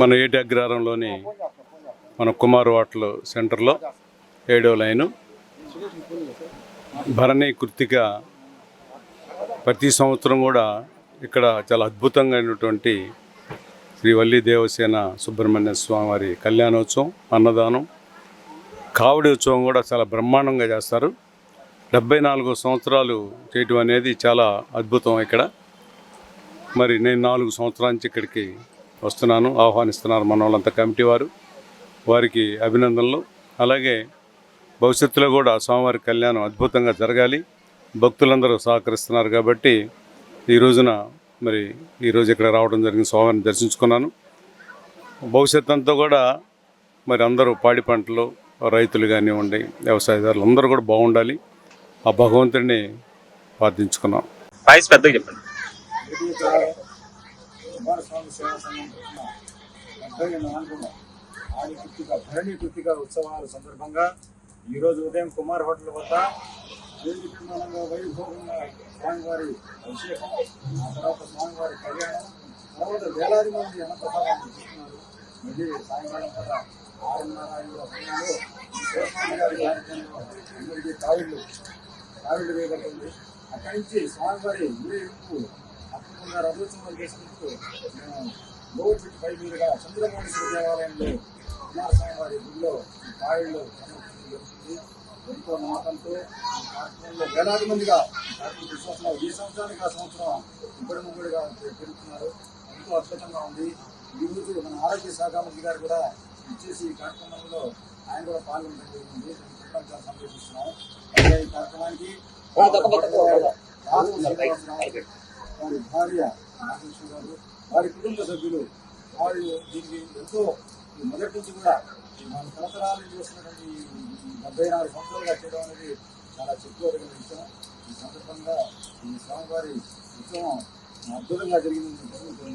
మన ఏటి అగ్రహారంలోని మన కుమార్ హోటల్ సెంటర్లో ఏడో లైను. భరణి కృతిక ప్రతి సంవత్సరం కూడా ఇక్కడ చాలా అద్భుతంగా అయినటువంటి శ్రీ వల్లి దేవసేన సుబ్రహ్మణ్య స్వామివారి కళ్యాణోత్సవం అన్నదానం కావడి ఉత్సవం కూడా చాలా బ్రహ్మాండంగా చేస్తారు. డెబ్బై నాలుగు సంవత్సరాలు చేయటం అనేది చాలా అద్భుతం ఇక్కడ. మరి నేను నాలుగు సంవత్సరాల నుంచి ఇక్కడికి వస్తున్నాను ఆహ్వానిస్తున్నారు మన వాళ్ళంతా కమిటీ వారు. వారికి అభినందనలు. అలాగే భవిష్యత్తులో కూడా స్వామివారి కళ్యాణం అద్భుతంగా జరగాలి. భక్తులందరూ సహకరిస్తున్నారు కాబట్టి ఈ రోజున మరి ఈరోజు ఇక్కడ రావడం జరిగింది స్వామివారిని దర్శించుకున్నాను. భవిష్యత్ అంతా కూడా మరి అందరూ పాడి పంటలు రైతులు కానివ్వండి వ్యవసాయదారులు అందరూ కూడా బాగుండాలి. ఆ భగవంతుడిని ప్రార్థించుకున్నాం. వాయిస్ పెద్దగా చెప్పండి. ఆది కృతిక భరణి కృతిక ఉత్సవాల సందర్భంగా ఈరోజు ఉదయం కుమార్ హోటల్ వద్ద నిర్విఘ్నంగా వైభోగంగా స్వామివారి అభిషేకం ఆ తర్వాత స్వామివారి కళ్యాణం తర్వాత వేలాది మంది అన్నప్రసాదాన్ని చూస్తున్నారు మళ్ళీ సాయంకాలం పూట ఆరున్నర ఐదు సమయంలో శివస్వామి గారి కార్యక్రమంలో అందరికీ కావిళ్ళు కావిళ్ళు వేయబడుతుంది అక్కడి నుంచి స్వామివారి ఊరేగింపు అద్భుతంగా చేసుకుంటూ మేము లోడ్ పై మీదుగా చంద్రమౌళేశ్వర దేవాలయంలో కుమారస్వామి వారి గుడిలో ఈ జరుగుతుంది ఎంతో నమ్మకంతో కార్యక్రమంలో వేలాది మందిగా కార్యక్రమం విశ్వాసం ఈ సంవత్సరానికి ఆ సంవత్సరం ఇబ్బడి ముగ్గుడుగా పెరుగుతున్నారు ఎంతో అద్భుతంగా ఉంది. ఈ రోజు మన ఆరోగ్య శాఖ మంత్రి గారు కూడా ఇచ్చేసి ఈ కార్యక్రమంలో ఆయన కూడా పాల్గొనడం జరిగింది. సంతోషిస్తున్నాం అలాగే ఈ కార్యక్రమానికి వారి భార్య నాగేశ్వర గారు వారి కుటుంబ సభ్యులు వారు దీనికి ఎంతో మొదటి నుంచి కూడా మన సంవత్సరాలు చేసినటువంటి డెబ్బై నాలుగు సంవత్సరాలుగా చేయడం అనేది చాలా చెప్పుకోదగిన విషయం. ఈ సందర్భంగా ఈ స్వామివారి ఉత్సవం అద్భుతంగా జరిగిందని చెప్పి